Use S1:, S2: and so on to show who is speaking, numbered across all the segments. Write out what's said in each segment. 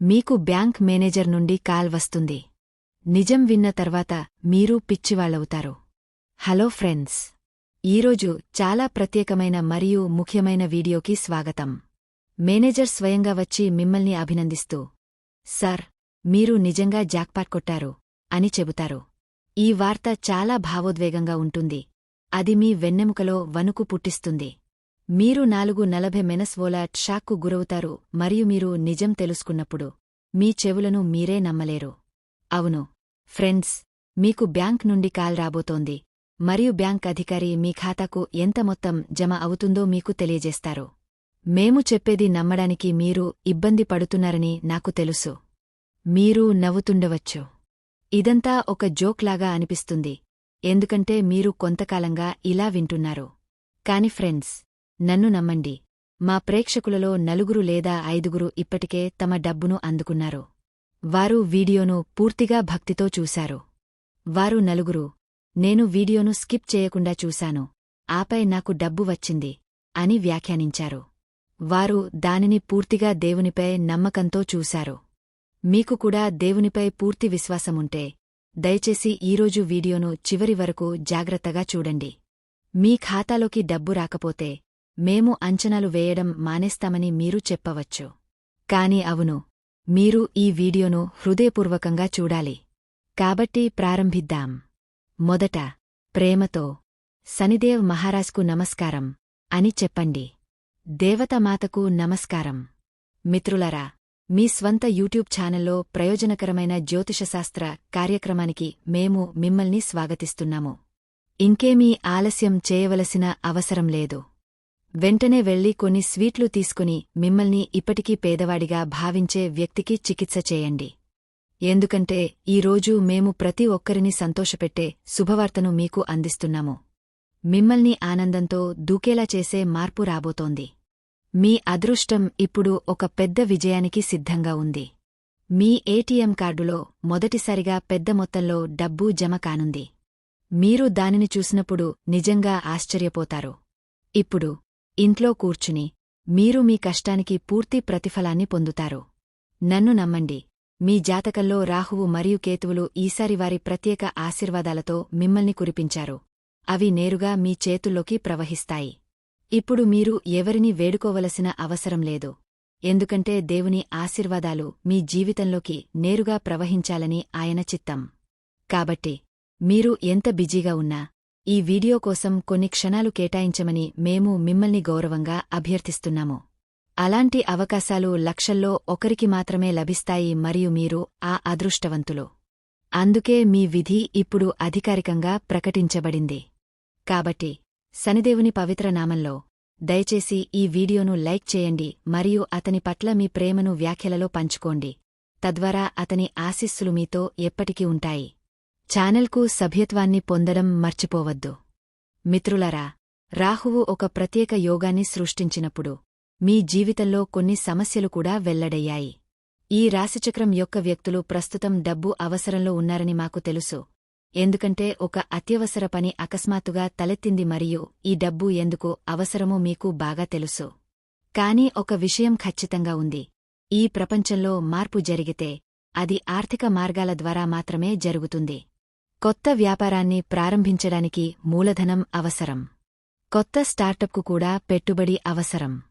S1: మీకు bank manager నుండి call వస్తుంది. నిజం విన్న తర్వాత మీరు పిచ్చివాళ్ళవుతారు హలో ఫ్రెండ్స్. ఈరోజు చాలా ప్రత్యేకమైన మరియు ముఖ్యమైన వీడియోకి స్వాగతం. మేనేజర్ స్వయంగా వచ్చి మిమ్మల్ని అభినందిస్తూ సార్ మీరు నిజంగా జాక్పాట్ కొట్టారు అని చెబుతారు. ఈ వార్త చాలా భావోద్వేగంగా ఉంటుంది. అది మీ వెన్నెముకలో వణుకు పుట్టిస్తుంది. మీరు నాలుగు నలభై మెనస్వోలా షాక్కు గురవుతారు మరియు మీరు నిజం తెలుసుకున్నప్పుడు మీ చెవులను మీరే నమ్మలేరు. అవును. ఫ్రెండ్స్ మీకు బ్యాంక్ నుండి కాల్ రాబోతోంది. మరియు బ్యాంక్ అధికారి మీ ఖాతాకు ఎంత మొత్తం జమ అవుతుందో మీకు తెలియజేస్తారు. మేము చెప్పేది నమ్మడానికి మీరు ఇబ్బంది పడుతున్నారని నాకు తెలుసు. మీరు నవ్వుతుండవచ్చు. ఇదంతా ఒక జోక్లాగా అనిపిస్తుంది. ఎందుకంటే మీరు కొంతకాలంగా ఇలా వింటున్నారు. కాని ఫ్రెండ్స్ నన్ను నమ్మండి. మా ప్రేక్షకులలో నలుగురు లేదా ఐదుగురు ఇప్పటికే తమ డబ్బును అందుకున్నారు. వారు వీడియోను పూర్తిగా భక్తితో చూశారు. వారు నలుగురు నేను వీడియోను స్కిప్ చేయకుండా చూశాను. ఆపై నాకు డబ్బు వచ్చింది అని వ్యాఖ్యానించారు. వారు దానిని పూర్తిగా దేవునిపై నమ్మకంతో చూశారు. మీకు కూడా దేవునిపై పూర్తి విశ్వాసముంటే దయచేసి ఈరోజు వీడియోను చివరి వరకు జాగ్రత్తగా చూడండి. మీ ఖాతాలోకి డబ్బు రాకపోతే మేము అంచనాలు వేయడం మానేస్తామని మీరు చెప్పవచ్చు. కాని అవును మీరు ఈ వీడియోను హృదయపూర్వకంగా చూడాలి. కాబట్టి ప్రారంభిద్దాం. మొదట ప్రేమతో శనిదేవ్ మహారాజ్కు నమస్కారం అని చెప్పండి. దేవతమాతకు నమస్కారం. మిత్రులరా మీ స్వంత యూట్యూబ్ ఛానల్లో ప్రయోజనకరమైన జ్యోతిషశాస్త్ర కార్యక్రమానికి మేము మిమ్మల్ని స్వాగతిస్తున్నాము. ఇంకేమీ ఆలస్యం చేయవలసిన అవసరం లేదు. వెంటనే వెళ్ళి కొన్ని స్వీట్లు తీసుకుని మిమ్మల్ని ఇప్పటికీ పేదవాడిగా భావించే వ్యక్తికి చికిత్స చేయండి. ఎందుకంటే ఈరోజు మేము ప్రతి ఒక్కరిని సంతోషపెట్టే శుభవార్తను మీకు అందిస్తున్నాము. మిమ్మల్ని ఆనందంతో దూకేలా చేసే మార్పు రాబోతోంది. మీ అదృష్టం ఇప్పుడు ఒక పెద్ద విజయానికి సిద్ధంగా ఉంది. మీ ఏటీఎం కార్డులో మొదటిసారిగా పెద్ద మొత్తంలో డబ్బు జమ కానుంది. మీరు దానిని చూసినప్పుడు నిజంగా ఆశ్చర్యపోతారు. ఇప్పుడు ఇంట్లో కూర్చుని మీరు మీ కష్టానికి పూర్తి ప్రతిఫలాన్ని పొందుతారు. నన్ను నమ్మండి. మీ జాతకంలో రాహువు మరియు కేతువులు ఈసారి వారి ప్రత్యేక ఆశీర్వాదాలతో మిమ్మల్ని కురిపించారు. అవి నేరుగా మీ చేతుల్లోకి ప్రవహిస్తాయి. ఇప్పుడు మీరు ఎవరిని వేడుకోవలసిన అవసరం లేదు. ఎందుకంటే దేవుని ఆశీర్వాదాలు మీ జీవితంలోకి నేరుగా ప్రవహించాలని ఆయన చిత్తం. కాబట్టి మీరు ఎంత బిజీగా ఉన్నా ఈ వీడియో కోసం కొన్ని క్షణాలు కేటాయించమని మేము మిమ్మల్ని గౌరవంగా అభ్యర్థిస్తున్నాము. అలాంటి అవకాశాలు లక్షల్లో ఒకరికి మాత్రమే లభిస్తాయి మరియు మీరు ఆ అదృష్టవంతులు. అందుకే మీ విధి ఇప్పుడు అధికారికంగా ప్రకటించబడింది. కాబట్టి శనిదేవుని పవిత్ర నామంలో దయచేసి ఈ వీడియోను లైక్ చేయండి మరియు అతని పట్ల మీ ప్రేమను వ్యాఖ్యలలో పంచుకోండి. తద్వారా అతని ఆశీస్సులు మీతో ఎప్పటికీ ఉంటాయి. ఛానల్కు సభ్యత్వాన్ని పొందడం మర్చిపోవద్దు. మిత్రులరా రాహువు ఒక ప్రత్యేక యోగాన్ని సృష్టించినప్పుడు మీ జీవితంలో కొన్ని సమస్యలు కూడా వెల్లడయ్యాయి. ఈ రాశిచక్రం యొక్క వ్యక్తులు ప్రస్తుతం డబ్బు అవసరంలో ఉన్నారని మాకు తెలుసు. ఎందుకంటే ఒక అత్యవసర పని అకస్మాత్తుగా తలెత్తింది మరియు ఈ డబ్బు ఎందుకు అవసరమో మీకు బాగా తెలుసు. కాని ఒక విషయం ఖచ్చితంగా ఉంది. ఈ ప్రపంచంలో మార్పు జరిగితే అది ఆర్థిక మార్గాల ద్వారా మాత్రమే జరుగుతుంది. కొత్త వ్యాపారాన్ని ప్రారంభించడానికి మూలధనం అవసరం. కొత్త స్టార్టప్కు కూడా పెట్టుబడి అవసరం.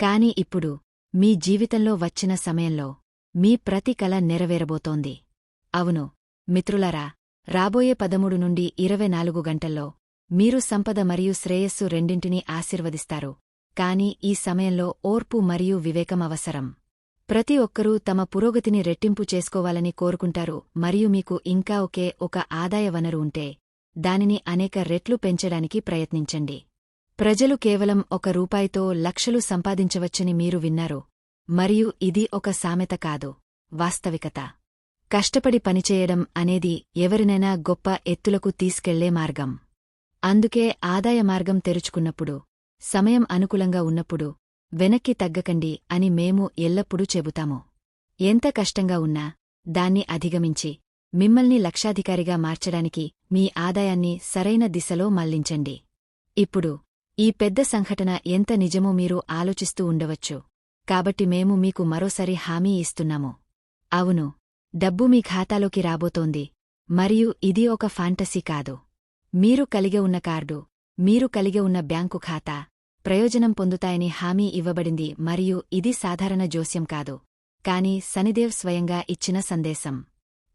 S1: కాని ఇప్పుడు మీ జీవితంలో వచ్చిన సమయంలో మీ ప్రతి కల నెరవేరబోతోంది. అవును మిత్రులరా రాబోయే పదమూడు నుండి ఇరవై నాలుగు గంటల్లో మీరు సంపద మరియు శ్రేయస్సు రెండింటినీ ఆశీర్వదిస్తారు. కాని ఈ సమయంలో ఓర్పు మరియు వివేకం అవసరం. ప్రతి ఒక్కరూ తమ పురోగతిని రెట్టింపు చేసుకోవాలని కోరుకుంటారు మరియు మీకు ఇంకా ఒకే ఒక ఆదాయ వనరు ఉంటే దానిని అనేక రెట్లు పెంచడానికి ప్రయత్నించండి. ప్రజలు కేవలం ఒక రూపాయితో లక్షలు సంపాదించవచ్చని మీరు విన్నారు మరియు ఇది ఒక సామెత కాదు వాస్తవికత. కష్టపడి పనిచేయడం అనేది ఎవరినైనా గొప్ప ఎత్తులకు తీసుకెళ్ళే మార్గం. అందుకే ఆదాయ మార్గం తెరుచుకున్నప్పుడు సమయం అనుకూలంగా ఉన్నప్పుడు వెనక్కి తగ్గకండి అని మేము ఎల్లప్పుడూ చెబుతాము. ఎంత కష్టంగా ఉన్నా దాన్ని అధిగమించి మిమ్మల్ని లక్షాధికారిగా మార్చడానికి మీ ఆదాయాన్ని సరైన దిశలో మళ్ళించండి. ఇప్పుడు ఈ పెద్ద సంఘటన ఎంత నిజమో మీరు ఆలోచిస్తూ ఉండవచ్చు. కాబట్టి మేము మీకు మరోసారి హామీ ఇస్తున్నాము. అవును డబ్బు మీ ఖాతాలోకి రాబోతోంది. మరియు ఇది ఒక ఫాంటసీ కాదు. మీరు కలిగి ఉన్న కార్డు మీరు కలిగి ఉన్న బ్యాంకు ఖాతా ప్రయోజనం పొందుతాయని హామీ ఇవ్వబడింది మరియు ఇది సాధారణ జోస్యం కాదు. కాని శనిదేవ్ స్వయంగా ఇచ్చిన సందేశం.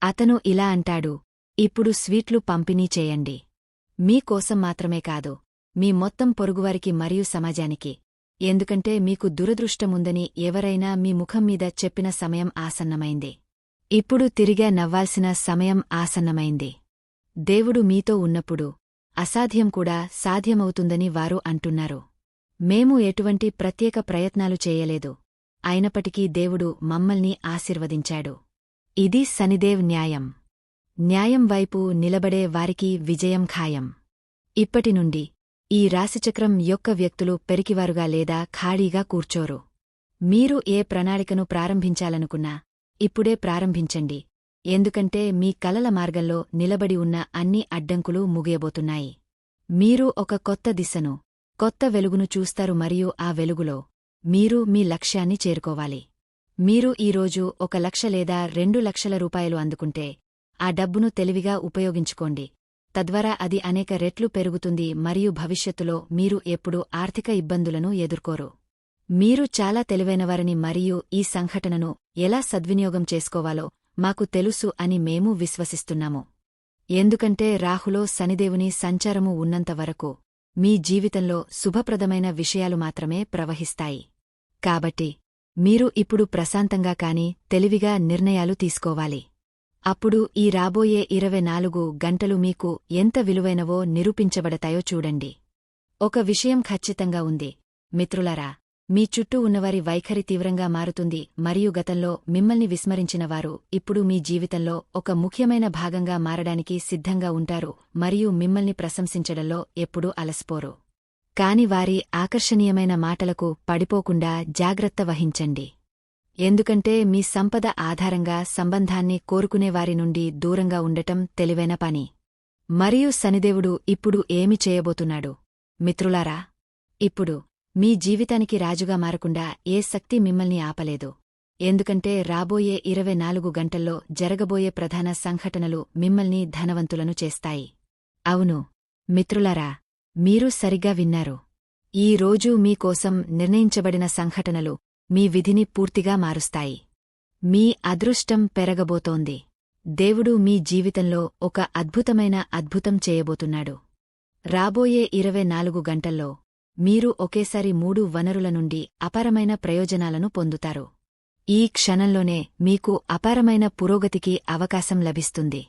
S1: అతను ఇలా అంటాడు ఇప్పుడు స్వీట్లు పంపిణీ చేయండి. మీకోసం మాత్రమే కాదు మీ మొత్తం పొరుగువారికి మరియు సమాజానికి. ఎందుకంటే మీకు దురదృష్టముందని ఎవరైనా మీ ముఖం మీద చెప్పిన సమయం ఆసన్నమైంది. ఇప్పుడు తిరిగా నవ్వాల్సిన సమయం ఆసన్నమైంది. దేవుడు మీతో ఉన్నప్పుడు అసాధ్యం కూడా సాధ్యమవుతుందని వారు అంటున్నారు. మేము ఎటువంటి ప్రత్యేక ప్రయత్నాలు చేయలేదు. అయినప్పటికీ దేవుడు మమ్మల్ని ఆశీర్వదించాడు. ఇది శనిదేవ్ న్యాయం. న్యాయం వైపు నిలబడే వారికి విజయం ఖాయం. ఇప్పటినుండి ఈ రాశిచక్రం యొక్క వ్యక్తులు పెరికివారుగా లేదా ఖాళీగా కూర్చోరు. మీరు ఏ ప్రణాళికను ప్రారంభించాలనుకున్నా ఇప్పుడే ప్రారంభించండి. ఎందుకంటే మీ కలల మార్గంలో నిలబడి ఉన్న అన్ని అడ్డంకులు ముగియబోతున్నాయి. మీరు ఒక కొత్త దిశను కొత్త వెలుగును చూస్తారు మరియు ఆ వెలుగులో మీరు మీ లక్ష్యాన్ని చేరుకోవాలి. మీరు ఈరోజు ఒక లక్ష లేదా రెండు లక్షల రూపాయలు అందుకుంటే ఆ డబ్బును తెలివిగా ఉపయోగించుకోండి. తద్వారా అది అనేక రెట్లు పెరుగుతుంది మరియు భవిష్యత్తులో మీరు ఎప్పుడూ ఆర్థిక ఇబ్బందులను ఎదుర్కోరు. మీరు చాలా తెలివైనవారని మరియు ఈ సంఘటనను ఎలా సద్వినియోగం చేసుకోవాలో మాకు తెలుసు అని మేము విశ్వసిస్తున్నాము. ఎందుకంటే రాహులో శనిదేవుని సంచారము ఉన్నంతవరకు మీ జీవితంలో శుభప్రదమైన విషయాలు మాత్రమే ప్రవహిస్తాయి. కాబట్టి మీరు ఇప్పుడు ప్రశాంతంగా కాని తెలివిగా నిర్ణయాలు తీసుకోవాలి. అప్పుడు ఈ రాబోయే ఇరవై నాలుగు గంటలు మీకు ఎంత విలువైనవో నిరూపించబడతాయో చూడండి. ఒక విషయం ఖచ్చితంగా ఉంది. మిత్రులరా మీ చుట్టూ ఉన్నవారి వైఖరి తీవ్రంగా మారుతుంది మరియు గతంలో మిమ్మల్ని విస్మరించినవారు ఇప్పుడు మీ జీవితంలో ఒక ముఖ్యమైన భాగంగా మారడానికి సిద్ధంగా ఉంటారు మరియు మిమ్మల్ని ప్రశంసించడంలో ఎప్పుడూ అలసిపోరు. కాని వారి ఆకర్షణీయమైన మాటలకు పడిపోకుండా జాగ్రత్త వహించండి. ఎందుకంటే మీ సంపద ఆధారంగా సంబంధాన్ని కోరుకునేవారి నుండి దూరంగా ఉండటం తెలివైన పని. మరియు శనిదేవుడు ఇప్పుడు ఏమి చేయబోతున్నాడు? మిత్రులారా ఇప్పుడు మీ జీవితానికి రాజుగా మారకుండా ఏ శక్తి మిమ్మల్ని ఆపలేదు. ఎందుకంటే రాబోయే ఇరవై నాలుగు గంటల్లో జరగబోయే ప్రధాన సంఘటనలు మిమ్మల్ని ధనవంతులను చేస్తాయి. అవును. మిత్రులరా మీరు సరిగ్గా విన్నారు. ఈ రోజు మీకోసం నిర్ణయించబడిన సంఘటనలు మీ విధిని పూర్తిగా మారుస్తాయి. మీ అదృష్టం పెరగబోతోంది. దేవుడు మీ జీవితంలో ఒక అద్భుతమైన అద్భుతం చేయబోతున్నాడు. రాబోయే ఇరవై నాలుగు గంటల్లో మీరు ఒకేసారి మూడు వనరుల నుండి అపారమైన ప్రయోజనాలను పొందుతారు. ఈ క్షణంలోనే మీకు అపారమైన పురోగతికి అవకాశం లభిస్తుంది.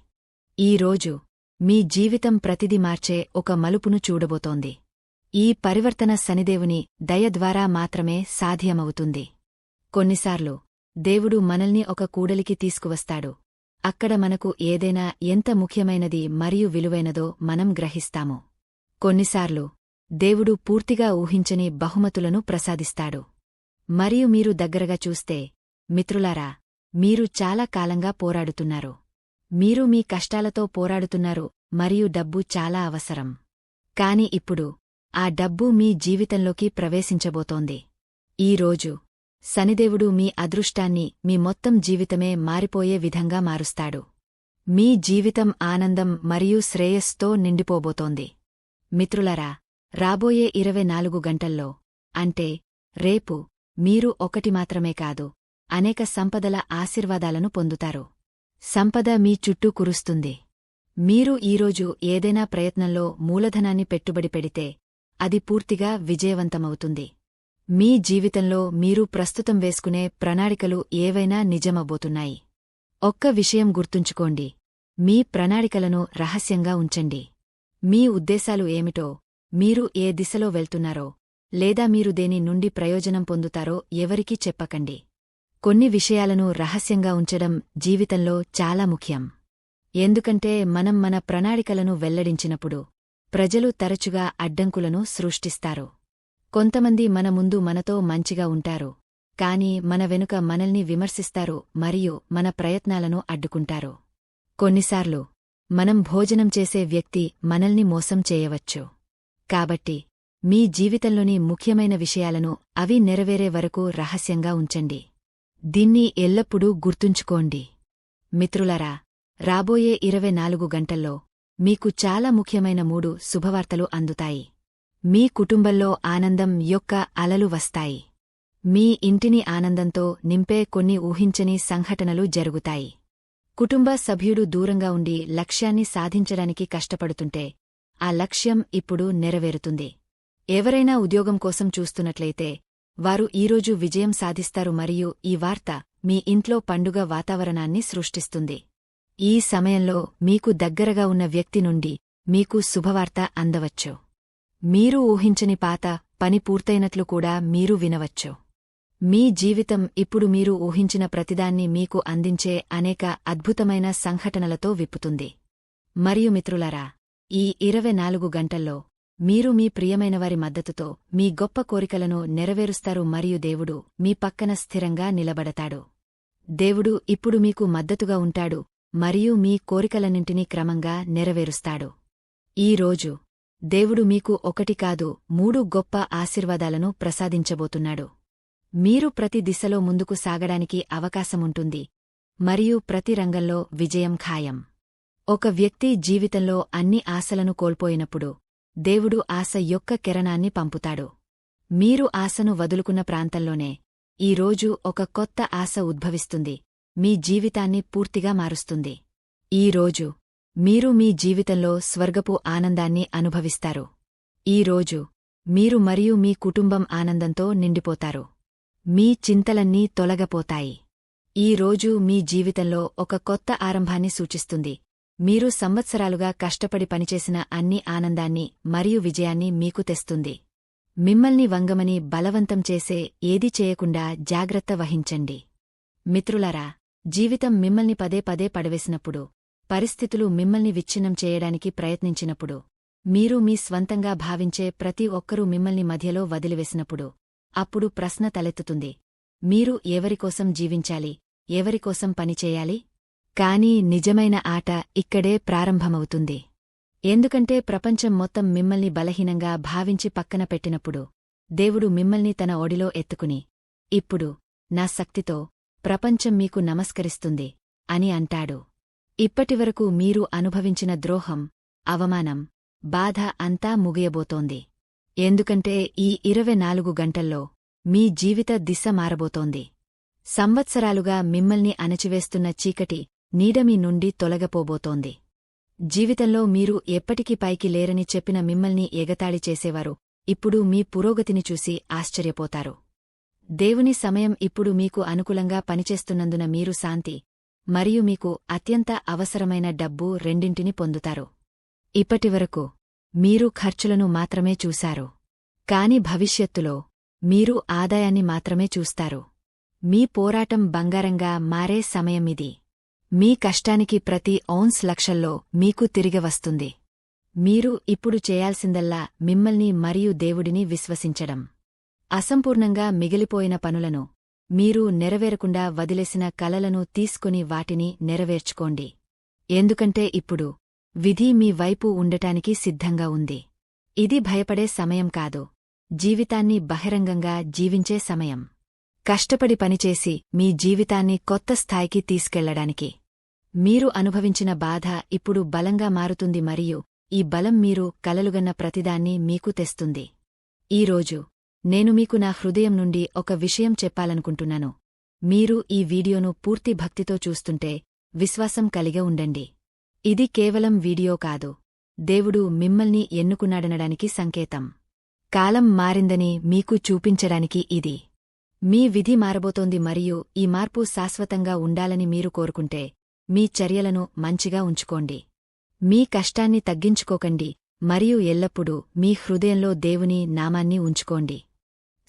S1: ఈ రోజు మీ జీవితం ప్రతిది మార్చే ఒక మలుపును చూడబోతోంది. ఈ పరివర్తన శనిదేవుని దయ ద్వారా మాత్రమే సాధ్యమవుతుంది. కొన్నిసార్లు దేవుడు మనల్ని ఒక కూడలికి తీసుకువస్తాడు. అక్కడ మనకు ఏదైనా ఎంత ముఖ్యమైనది మరియు విలువైనదో మనం గ్రహిస్తాము. కొన్నిసార్లు దేవుడు పూర్తిగా ఊహించని బహుమతులను ప్రసాదిస్తాడు. మరియు మీరు దగ్గరగా చూస్తే మిత్రులారా మీరు చాలా కాలంగా పోరాడుతున్నారు. మీరు మీ కష్టాలతో పోరాడుతున్నారు మరియు డబ్బు చాలా అవసరం. కాని ఇప్పుడు ఆ డబ్బు మీ జీవితంలోకి ప్రవేశించబోతోంది. ఈరోజు శనిదేవుడు మీ అదృష్టాన్ని మీ మొత్తం జీవితమే మారిపోయే విధంగా మారుస్తాడు. మీ జీవితం ఆనందం మరియు శ్రేయస్తో నిండిపోబోతోంది. మిత్రులరా రాబోయే ఇరవై నాలుగు గంటల్లో అంటే రేపు మీరు ఒకటి మాత్రమే కాదు అనేక సంపదల ఆశీర్వాదాలను పొందుతారు. సంపద మీ చుట్టూ కురుస్తుంది. మీరు ఈరోజు ఏదైనా ప్రయత్నంలో మూలధనాన్ని పెట్టుబడి పెడితే అది పూర్తిగా విజయవంతమవుతుంది. మీ జీవితంలో మీరు ప్రస్తుతం వేసుకునే ప్రణాళికలు ఏవైనా నిజమబోతున్నాయి ఒక్క విషయం గుర్తుంచుకోండి మీ ప్రణాళికలను రహస్యంగా ఉంచండి. మీ ఉద్దేశాలు ఏమిటో మీరు ఏ దిశలో వెళ్తున్నారో లేదా మీరు దేని నుండి ప్రయోజనం పొందుతారో ఎవరికీ చెప్పకండి. కొన్ని విషయాలను రహస్యంగా ఉంచడం జీవితంలో చాలా ముఖ్యం. ఎందుకంటే మనం మన ప్రణాళికలను వెల్లడించినప్పుడు ప్రజలు తరచుగా అడ్డంకులను సృష్టిస్తారు. కొంతమంది మన ముందు మనతో మంచిగా ఉంటారు కాని మన వెనుక మనల్ని విమర్శిస్తారు మరియు మన ప్రయత్నాలను అడ్డుకుంటారు. కొన్నిసార్లు మనం భోజనం చేసే వ్యక్తి మనల్ని మోసం చేయవచ్చు. కాబట్టి మీ జీవితంలోని ముఖ్యమైన విషయాలను అవి నెరవేరే వరకు రహస్యంగా ఉంచండి. దీన్ని ఎల్లప్పుడూ గుర్తుంచుకోండి. మిత్రులరా రాబోయే ఇరవై నాలుగు గంటల్లో మీకు చాలా ముఖ్యమైన మూడు శుభవార్తలు అందుతాయి. మీ కుటుంబంలో ఆనందం యొక్క అలలు వస్తాయి. మీ ఇంటిని ఆనందంతో నింపే కొన్ని ఊహించని సంఘటనలు జరుగుతాయి. కుటుంబ సభ్యుడు దూరంగా ఉండి లక్ష్యాన్ని సాధించడానికి కష్టపడుతుంటే ఆ లక్ష్యం ఇప్పుడు నెరవేరుతుంది. ఎవరైనా ఉద్యోగం కోసం చూస్తున్నట్లయితే వారు ఈరోజు విజయం సాధిస్తారు మరియు ఈ వార్త మీ ఇంట్లో పండుగ వాతావరణాన్ని సృష్టిస్తుంది. ఈ సమయంలో మీకు దగ్గరగా ఉన్న వ్యక్తి నుండి మీకు శుభవార్త అందవచ్చు. మీరు ఊహించని పాత పని పూర్తయినట్లు కూడా మీరు వినవచ్చు. మీ జీవితం ఇప్పుడు మీరు ఊహించిన ప్రతిదాన్ని మీకు అందించే అనేక అద్భుతమైన సంఘటనలతో విప్పుతుంది. మరియు మిత్రులారా ఈ ఇరవై నాలుగు గంటల్లో మీరు మీ ప్రియమైనవారి మద్దతుతో మీ గొప్ప కోరికలను నెరవేరుస్తారు మరియు దేవుడు మీ పక్కన స్థిరంగా నిలబడతాడు. దేవుడు ఇప్పుడు మీకు మద్దతుగా ఉంటాడు మరియు మీ కోరికలన్నింటినీ క్రమంగా నెరవేరుస్తాడు. ఈ రోజు దేవుడు మీకు ఒకటి కాదు మూడు గొప్ప ఆశీర్వాదాలను ప్రసాదించబోతున్నాడు. మీరు ప్రతి దిశలో ముందుకు సాగడానికి అవకాశముంటుంది మరియు ప్రతి రంగంలో విజయం ఖాయం. ఒక వ్యక్తి జీవితంలో అన్ని ఆశలను కోల్పోయినప్పుడు దేవుడు ఆశ యొక్క కిరణాన్ని పంపుతాడు. మీరు ఆశను వదులుకున్న ప్రాంతంలోనే ఈరోజు ఒక కొత్త ఆశ ఉద్భవిస్తుంది. మీ జీవితాన్ని పూర్తిగా మారుస్తుంది. ఈరోజు మీరు మీ జీవితంలో స్వర్గపు ఆనందాన్ని అనుభవిస్తారు. ఈరోజు మీరు మరియు మీ కుటుంబం ఆనందంతో నిండిపోతారు. మీ చింతలన్నీ తొలగపోతాయి. ఈ రోజు మీ జీవితంలో ఒక కొత్త ఆరంభాన్ని సూచిస్తుంది. మీరు సంవత్సరాలుగా కష్టపడి పనిచేసిన అన్ని ఆనందాన్ని మరియు విజయాన్ని మీకు తెస్తుంది. మిమ్మల్ని వంగమని బలవంతం చేసే ఏది చేయకుండా జాగ్రత్త వహించండి. మిత్రులారా జీవితం మిమ్మల్ని పదే పదే పడవేసినప్పుడు పరిస్థితులు మిమ్మల్ని విచ్ఛిన్నం చేయడానికి ప్రయత్నించినప్పుడు మీరు మీ స్వంతంగా భావించే ప్రతి ఒక్కరూ మిమ్మల్ని మధ్యలో వదిలివేసినప్పుడు అప్పుడు ప్రశ్న తలెత్తుతుంది. మీరు ఎవరికోసం జీవించాలి ఎవరికోసం పనిచేయాలి కాని నిజమైన ఆట ఇక్కడే ప్రారంభమవుతుంది. ఎందుకంటే ప్రపంచం మొత్తం మిమ్మల్ని బలహీనంగా భావించి పక్కన పెట్టినప్పుడు దేవుడు మిమ్మల్ని తన ఒడిలో ఎత్తుకుని ఇప్పుడు నా శక్తితో ప్రపంచం మీకు నమస్కరిస్తుంది అని అంటాడు. ఇప్పటివరకు మీరు అనుభవించిన ద్రోహం అవమానం బాధ అంతా ముగియబోతోంది. ఎందుకంటే ఈ ఇరవై నాలుగు గంటల్లో మీ జీవిత దిశ మారబోతోంది. సంవత్సరాలుగా మిమ్మల్ని అణచివేస్తున్న చీకటి నీడమి నుండి తొలగపోబోతోంది. జీవితంలో మీరు ఎప్పటికీ పైకి లేరని చెప్పిన మిమ్మల్ని ఎగతాళి చేసేవారు. ఇప్పుడు మీ పురోగతిని చూసి ఆశ్చర్యపోతారు. దేవుని సమయం ఇప్పుడు మీకు అనుకూలంగా పనిచేస్తున్నందున మీరు శాంతి మరియు మీకు అత్యంత అవసరమైన డబ్బు రెండింటిని పొందుతారు. ఇప్పటివరకు మీరు ఖర్చులను మాత్రమే చూశారు. కాని భవిష్యత్తులో మీరు ఆదాయాన్ని మాత్రమే చూస్తారు. మీ పోరాటం బంగారంగా మారే సమయమిది. మీ కష్టానికి ప్రతి ఔన్స్ లక్షల్లో మీకు తిరిగి వస్తుంది. మీరు ఇప్పుడు చేయాల్సిందల్లా మిమ్మల్ని మరియు దేవుడిని విశ్వసించడం. అసంపూర్ణంగా మిగిలిపోయిన పనులను మీరు నెరవేరకుండా వదిలేసిన కలలను తీసుకుని వాటిని నెరవేర్చుకోండి. ఎందుకంటే ఇప్పుడు విధి మీ వైపు ఉండటానికి సిద్ధంగా ఉంది. ఇది భయపడే సమయం కాదు. జీవితాన్ని బహిరంగంగా జీవించే సమయం. కష్టపడి పనిచేసి మీ జీవితాన్ని కొత్త స్థాయికి తీసుకెళ్ళడానికి మీరు అనుభవించిన బాధ ఇప్పుడు బలంగా మారుతుంది మరియు ఈ బలం మీరు కలలుగన్న ప్రతిదాన్ని మీకు తెస్తుంది. ఈరోజు నేను మీకు నా హృదయం నుండి ఒక విషయం చెప్పాలనుకుంటున్నాను. మీరు ఈ వీడియోను పూర్తి భక్తితో చూస్తుంటే విశ్వాసం కలిగే ఉండండి. ఇది కేవలం వీడియో కాదు. దేవుడు మిమ్మల్ని ఎన్నుకున్నాడనడానికి సంకేతం. కాలం మారిందని మీకు చూపించడానికి ఇది. మీ విధి మారబోతోంది మరియు ఈ మార్పు శాశ్వతంగా ఉండాలని మీరు కోరుకుంటే మీ చర్యలను మంచిగా ఉంచుకోండి. మీ కష్టాన్ని తగ్గించుకోకండి మరియు ఎల్లప్పుడూ మీ హృదయంలో దేవుని నామాన్ని ఉంచుకోండి.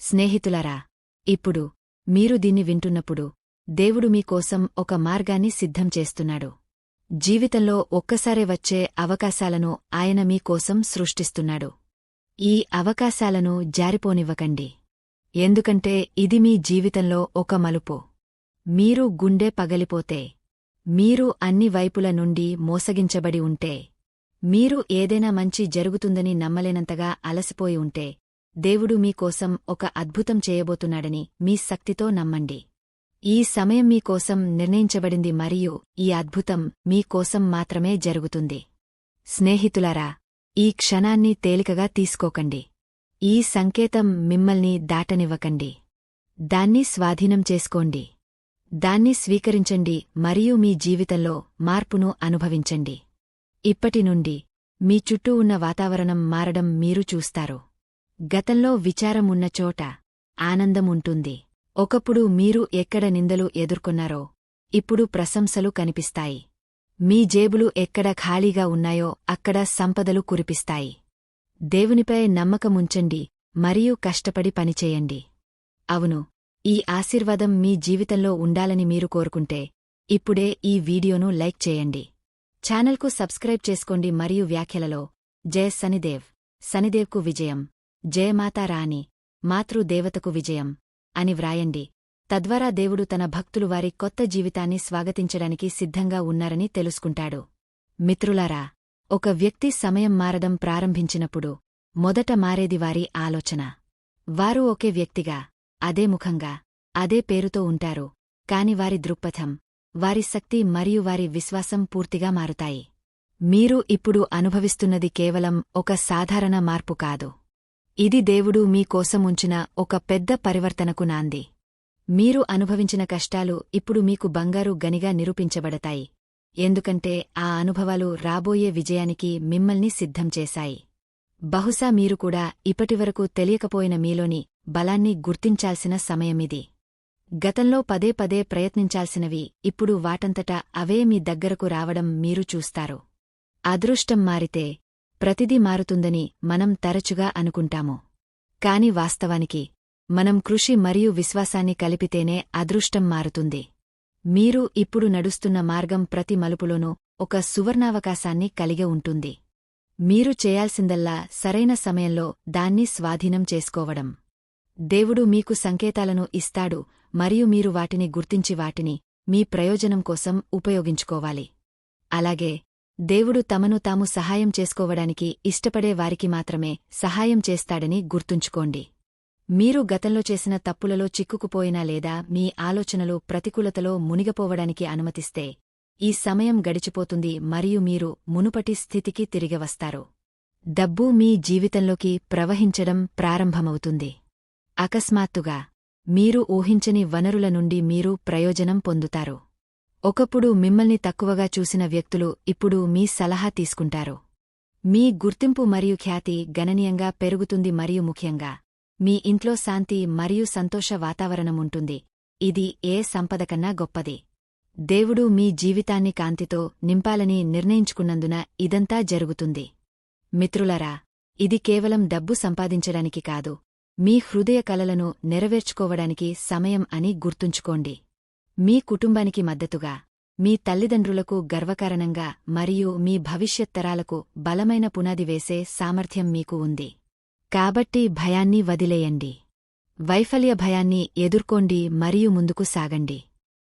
S1: స్నేహితులరా ఇప్పుడు మీరు దీన్ని వింటున్నప్పుడు దేవుడు మీకోసం ఒక మార్గాన్ని సిద్ధం చేస్తున్నాడు. జీవితంలో ఒక్కసారే వచ్చే అవకాశాలను ఆయన మీకోసం సృష్టిస్తున్నాడు. ఈ అవకాశాలను జారిపోనివ్వకండి. ఎందుకంటే ఇది మీ జీవితంలో ఒక మలుపు. మీరు గుండె పగలిపోతే మీరు అన్ని వైపుల నుండి మోసగించబడి ఉంటే మీరు ఏదైనా మంచి జరుగుతుందని నమ్మలేనంతగా అలసిపోయి ఉంటే దేవుడు మీకోసం ఒక అద్భుతం చేయబోతున్నాడని మీ శక్తితో నమ్మండి. ఈ సమయం మీకోసం నిర్ణయించబడింది మరియు ఈ అద్భుతం మీకోసం మాత్రమే జరుగుతుంది. స్నేహితులారా ఈ క్షణాన్ని తేలికగా తీసుకోకండి. ఈ సంకేతం మిమ్మల్ని దాటనివ్వకండి. దాన్ని స్వాధీనం చేసుకోండి. దాన్ని స్వీకరించండి మరియు మీ జీవితంలో మార్పును అనుభవించండి. ఇప్పటి నుండి మీ చుట్టూ ఉన్న వాతావరణం మారడం మీరు చూస్తారు. గతంలో విచారం ఉన్న చోట ఆనందం ఉంటుంది. ఒకప్పుడు మీరు ఎక్కడ నిందలు ఎదుర్కొన్నారో ఇప్పుడు ప్రశంసలు కనిపిస్తాయి. మీ జేబులు ఎక్కడ ఖాళీగా ఉన్నాయో అక్కడ సంపదలు కురిపిస్తాయి. దేవునిపై నమ్మకముంచండి మరియు కష్టపడి పనిచేయండి. అవును ఈ ఆశీర్వాదం మీ జీవితంలో ఉండాలని మీరు కోరుకుంటే ఇప్పుడే ఈ వీడియోను లైక్ చేయండి. ఛానల్కు సబ్స్క్రైబ్ చేసుకోండి మరియు వ్యాఖ్యలలో జయ శనిదేవ్ శనిదేవ్కు విజయం జయమాతా రాణి మాతృదేవతకు విజయం అని వ్రాయండి. తద్వారా దేవుడు తన భక్తులు వారి కొత్త జీవితాన్ని స్వాగతించడానికి సిద్ధంగా ఉన్నారని తెలుసుకుంటాడు. మిత్రులారా ఒక వ్యక్తి సమయం మారడం ప్రారంభించినప్పుడు మొదట మారేది వారి ఆలోచన. వారు ఒకే వ్యక్తిగా అదే ముఖంగా అదే పేరుతో ఉంటారు. కాని వారి దృక్పథం వారి శక్తి మరియు వారి విశ్వాసం పూర్తిగా మారుతాయి. మీరు ఇప్పుడు అనుభవిస్తున్నది కేవలం ఒక సాధారణ మార్పు కాదు. ఇది దేవుడు మీకోసం ఉంచిన ఒక పెద్ద పరివర్తనకు నాంది. మీరు అనుభవించిన కష్టాలు ఇప్పుడు మీకు బంగారు గనిగా నిరూపించబడతాయి. ఎందుకంటే ఆ అనుభవాలు రాబోయే విజయానికి మిమ్మల్ని సిద్ధం చేశాయి. బహుశా మీరు కూడా ఇప్పటివరకు తెలియకపోయిన మీలోని బలాన్ని గుర్తించాల్సిన సమయమిది. గతంలో పదే పదే ప్రయత్నించాల్సినవి ఇప్పుడు వాటంతటా అవే మీ దగ్గరకు రావడం మీరు చూస్తారు. అదృష్టం మారితే ప్రతిదీ మారుతుందని మనం తరచుగా అనుకుంటాము. కాని వాస్తవానికి మనం కృషి మరియు విశ్వాసాన్ని కలిపితేనే అదృష్టం మారుతుంది. మీరు ఇప్పుడు నడుస్తున్న మార్గం ప్రతి మలుపులోనూ ఒక సువర్ణావకాశాన్ని కలిగి ఉంటుంది. మీరు చేయాల్సిందల్లా సరైన సమయంలో దాన్ని స్వాధీనం చేసుకోవడం. దేవుడు మీకు సంకేతాలను ఇస్తాడు మరియు మీరు వాటిని గుర్తించి వాటిని మీ ప్రయోజనం కోసం ఉపయోగించుకోవాలి. అలాగే దేవుడు తమను తాము సహాయం చేసుకోవడానికి ఇష్టపడే వారికి మాత్రమే సహాయం చేస్తాడని గుర్తుంచుకోండి. మీరు గతంలో చేసిన తప్పులలో చిక్కుకుపోయినా లేదా మీ ఆలోచనలు ప్రతికూలతలో మునిగపోవడానికి అనుమతిస్తే ఈ సమయం గడిచిపోతుంది మరియు మీరు మునుపటి స్థితికి తిరిగి వస్తారు. డబ్బు మీ జీవితంలోకి ప్రవహించడం ప్రారంభమవుతుంది. అకస్మాత్తుగా మీరు ఊహించని వనరుల నుండి మీరు ప్రయోజనం పొందుతారు. ఒకప్పుడు మిమ్మల్ని తక్కువగా చూసిన వ్యక్తులు ఇప్పుడు మీ సలహా తీసుకుంటారు. మీ గుర్తింపు మరియు ఖ్యాతి గణనీయంగా పెరుగుతుంది మరియు ముఖ్యంగా మీ ఇంట్లో శాంతి మరియు సంతోష వాతావరణం ఉంటుంది. ఇది ఏ సంపదకన్నా గొప్పది? దేవుడు మీ జీవితాన్ని కాంతితో నింపాలని నిర్ణయించుకున్నందున ఇదంతా జరుగుతుంది. మిత్రులరా ఇది కేవలం డబ్బు సంపాదించడానికి కాదు మీ హృదయ కలలను నెరవేర్చుకోవడానికి సమయం అని గుర్తుంచుకోండి. మీ కుటుంబానికి మద్దతుగా మీ తల్లిదండ్రులకు గర్వకారణంగా మరియు మీ భవిష్యత్ తరాలకు బలమైన పునాది వేసే సామర్థ్యం మీకు ఉంది. కాబట్టి భయాన్ని వదిలేయండి. వైఫల్య భయాన్ని ఎదుర్కోండి మరియు ముందుకు సాగండి.